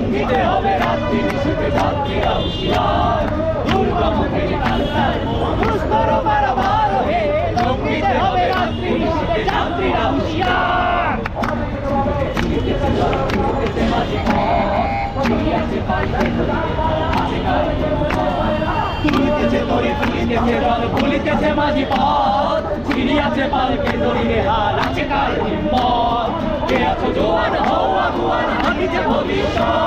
লঙ্ঘিতে হবে রাত্রি নিশীতে যাত্রীরা হুঁশিয়ার দুর্গমদের কান্তার দুস্তর পারাবার হে লঙ্ঘিতে হবে রাত্রি নিশীতে যাত্রীরা হুঁশিয়ার তুলিতেছে দড়ি তুলিতেছে রং তুলিতেছে মাঝি পথ ছিড়িয়াছে পালকে দড়ি হাল আছে কার হিম্মত কে আছো জোয়ান হও আগুয়ান আমি যে ভবিষ্যৎ।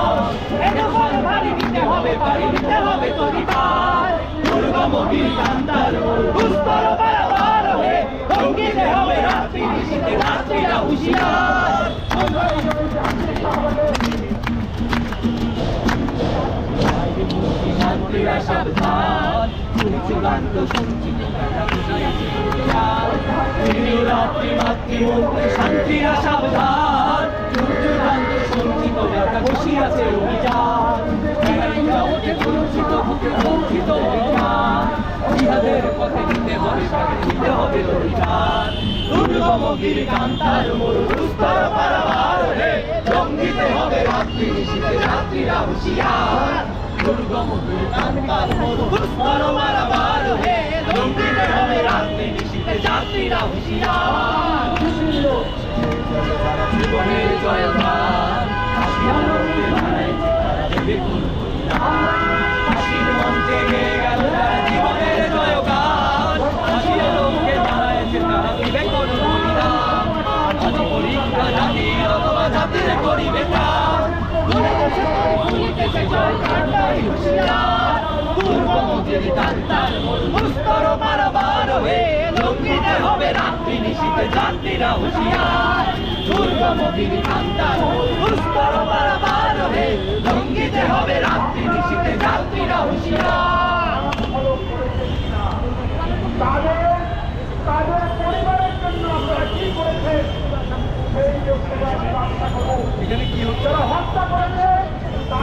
পারি দিতে হবে তরি পার দুর্গম বীর দুস্তর বারবার হয়ে ভঙ্গিতে হবে রাত্রি নিশীতে রাত্রিরা হুঁশিয়ার যাত্রীরা সাবধান চূড়ান্ত সঞ্চিত রাত্রি মাতৃমূর্তি শান্তিরা সাবধান চূড়ান্ত সঞ্চিত বসিয়াছে অভিযান নিতে হবে অভিযান দুর্গম গিরি কান্তার জাতির করিবে কাজ দুর্গমতির কান্তার মুস্তর পারাবার হয়ে লঙ্ঘিতে হবে রাত্রি নিশীতে। যাত্রীরা হুঁশিয়ার দুর্গমতির কান্তার মুস্তর পারাবার হয়ে লঙ্ঘিতে হবে রাত্রি নিশীতে। যাত্রীরা হুঁশিয়ার। এখানে কি হচ্ছে?